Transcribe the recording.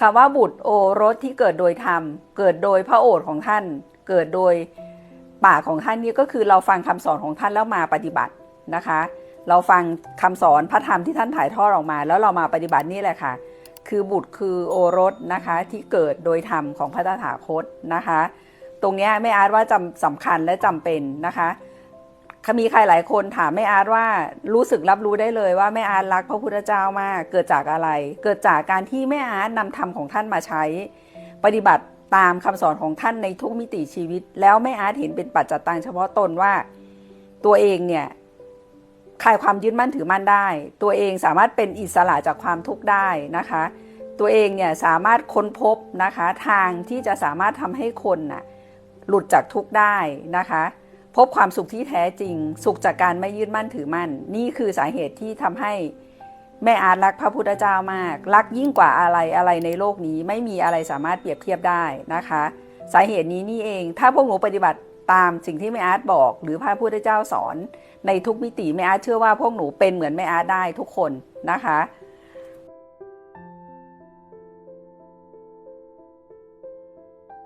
คำว่าบุตรโอรสที่เกิดโดยธรรม เกิดโดยพระโอษฐ์ของท่าน เกิดโดยปากของท่านนี่ก็คือเราฟังคำสอนของท่านแล้วมาปฏิบัตินะคะ เราฟังคำสอนพระธรรมที่ท่านถ่ายทอดออกมา แล้วเรามาปฏิบัตินี่แหละค่ะ คือบุตรคือโอรสนะคะที่เกิดโดยธรรมของพระตถาคตนะคะ ตรงนี้ไม่อาจว่าจำสำคัญและจำเป็นนะคะ มีใครหลายคนถามแม่อาร์ตว่ารู้สึกรับรู้ได้เลยว่าแม่อาร์ตรักพระพุทธเจ้ามาก เกิดจากอะไร เกิดจากการที่แม่อาร์ตนำธรรมของท่านมาใช้ ปฏิบัติตามคำสอนของท่านในทุกมิติชีวิต แล้วแม่อาร์ตเห็นเป็นปัจจัตตังเฉพาะตนว่าตัวเองเนี่ยคลายความยึดมั่นถือมั่นได้ ตัวเองสามารถเป็นอิสระจากความทุกข์ได้นะคะ ตัวเองเนี่ยสามารถค้นพบนะคะทางที่จะสามารถทำให้คนน่ะหลุดจากทุกข์ได้นะคะ พบความสุขที่แท้จริง สุขจากการไม่ยึดมั่นถือมั่น นี่คือสาเหตุที่ทำให้แม่อาร์ตรักพระพุทธเจ้ามาก รักยิ่งกว่าอะไรอะไรในโลกนี้ไม่มีอะไรสามารถเปรียบเทียบได้นะคะ สาเหตุนี้นี่เอง ถ้าพวกหนูปฏิบัติตามสิ่งที่แม่อาร์ตบอก หรือพระพุทธเจ้าสอน ในทุกมิติแม่อาร์ตเชื่อว่าพวกหนูเป็นเหมือนแม่อาร์ตได้ทุกคนนะคะ